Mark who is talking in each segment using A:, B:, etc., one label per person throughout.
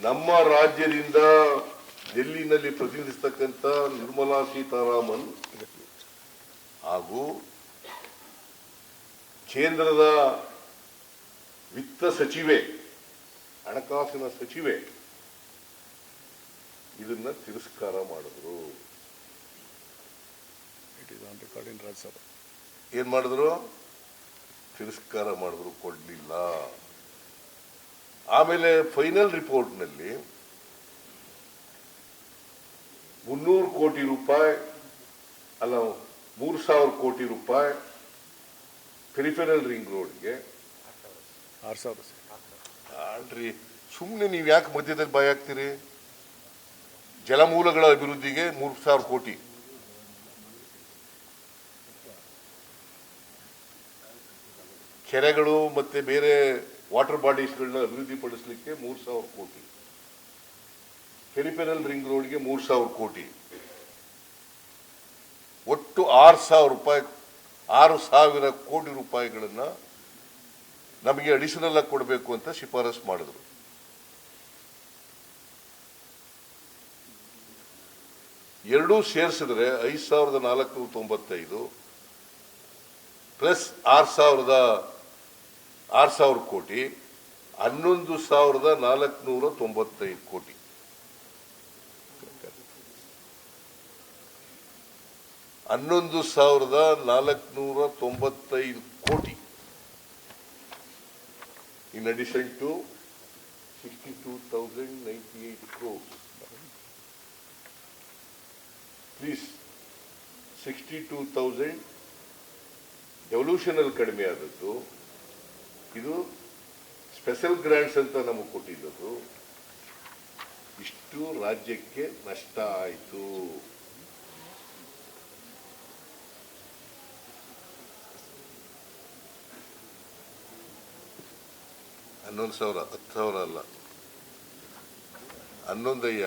A: ನಮ್ಮ ರಾಜ್ಯದಿಂದ ಡೆಲ್ಲಿನಲ್ಲಿ ಪ್ರತಿನಿಧಿಸ್ತಕ್ಕಂಥ ನಿರ್ಮಲಾ ಸೀತಾರಾಮನ್ ಹಾಗೂ ಕೇಂದ್ರದ ವಿತ್ತ ಸಚಿವೆ ಹಣಕಾಸಿನ ಸಚಿವೆ ಇದನ್ನ ತಿರಸ್ಕಾರ ಮಾಡಿದ್ರು. ಏನ್ ಮಾಡಿದ್ರು? ತಿರಸ್ಕಾರ ಮಾಡಿದ್ರು ಕೊಡ್ಲಿಲ್ಲ. ಆಮೇಲೆ ಫೈನಲ್ ರಿಪೋರ್ಟ್ನಲ್ಲಿ ಮುನ್ನೂರು ಕೋಟಿ ರೂಪಾಯಿ ಅಲ್ಲ ಮೂರು ಸಾವಿರ ಕೋಟಿ ರೂಪಾಯಿ ಪೆರಿಫೆರಲ್ ರಿಂಗ್ ರೋಡ್ಗೆ
B: ಆರು ಸಾವಿರ
A: ಅಲ್ರಿ ಸುಮ್ಮನೆ ನೀವು ಯಾಕೆ ಮಧ್ಯದಲ್ಲಿ ಬಾಯ್ ಆಗ್ತೀರಿ? ಜಲಮೂಲಗಳ ಅಭಿವೃದ್ಧಿಗೆ ಮೂರು ಸಾವಿರ ಕೋಟಿ. ಕೆರೆಗಳು ಮತ್ತೆ ಬೇರೆ ವಾಟರ್ ಬಾಡೀಸ್ಗಳನ್ನ ಅಭಿವೃದ್ಧಿ ಪಡಿಸಲಿಕ್ಕೆ ಮೂರು ಸಾವಿರ ಕೋಟಿ. ಪೆರಿಪೆರಲ್ ರಿಂಗ್ ರೋಡ್ಗೆ ಮೂರು ಸಾವಿರ ಕೋಟಿ. ಒಟ್ಟು ಆರು ಸಾವಿರ ರೂಪಾಯಿ, ಆರು ಸಾವಿರ ಕೋಟಿ ರೂಪಾಯಿಗಳನ್ನ ನಮಗೆ ಅಡಿಷನಲ್ ಆಗಿ ಕೊಡಬೇಕು ಅಂತ ಶಿಫಾರಸು ಮಾಡಿದ್ರು. ಎರಡೂ ಸೇರಿಸಿದ್ರೆ ಐದು ಸಾವಿರದ ನಾಲ್ಕು ತೊಂಬತ್ತೈದು, ಪ್ಲಸ್ ಆರು ಸಾವಿರದ ಆರು ಸಾವಿರ ಕೋಟಿ ಹನ್ನೊಂದು ಸಾವಿರದ ನಾಲ್ಕುನೂರ ತೊಂಬತ್ತೈದು ಕೋಟಿ ಹನ್ನೊಂದು ಸಾವಿರದ ನಾಲ್ಕುನೂರ ತೊಂಬತ್ತೈದು ಕೋಟಿ in addition to sixty two thousand ninety addition to 62,098 crores. Please, 62,000 devolutional ಕಡಿಮೆ ಆದದ್ದು ಸ್ಪೆಷಲ್ ಗ್ರಾಂಟ್ಸ್ ಅಂತ ನಮಗೆ ಕೊಟ್ಟಿದ್ದದು. ಇಷ್ಟು ರಾಜ್ಯಕ್ಕೆ ನಷ್ಟ ಆಯಿತು. ಹನ್ನೊಂದು ಸಾವಿರ ಹತ್ತು ಸಾವಿರ ಅಲ್ಲ. ಹನ್ನೊಂದಯ್ಯ?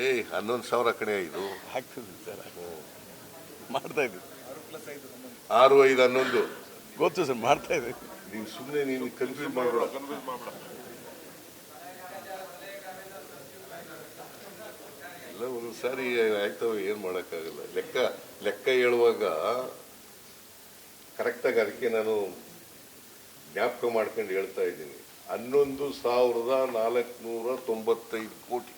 A: ಏಯ್ ಹನ್ನೊಂದು ಸಾವಿರ ಕಡೆ ಇದು.
B: ಮಾಡ್ತಾ ಇದ್ದೀವಿ.
A: ಆರು ಐದು ಹನ್ನೊಂದು.
B: ಗೊತ್ತು ಸರ್, ಮಾಡ್ತಾ ಇದೆ.
A: ನೀವು ಸುಮ್ಮನೆ ನೀನು ಕನ್ಫ್ಯೂಸ್ ಮಾಡಬೇಡ. ಎಲ್ಲ ಒಂದು ಸಾರಿ ಆಯ್ತವ, ಏನ್ ಮಾಡೋಕ್ಕಾಗಲ್ಲ. ಲೆಕ್ಕ ಲೆಕ್ಕ ಹೇಳುವಾಗ ಕರೆಕ್ಟಾಗಿ ಅದಕ್ಕೆ ನಾನು ಜ್ಞಾಪಕ ಮಾಡ್ಕೊಂಡು ಹೇಳ್ತಾ ಇದ್ದೀನಿ. ಹನ್ನೊಂದು ಸಾವಿರದ ನಾಲ್ಕುನೂರ ತೊಂಬತ್ತೈದು ಕೋಟಿ.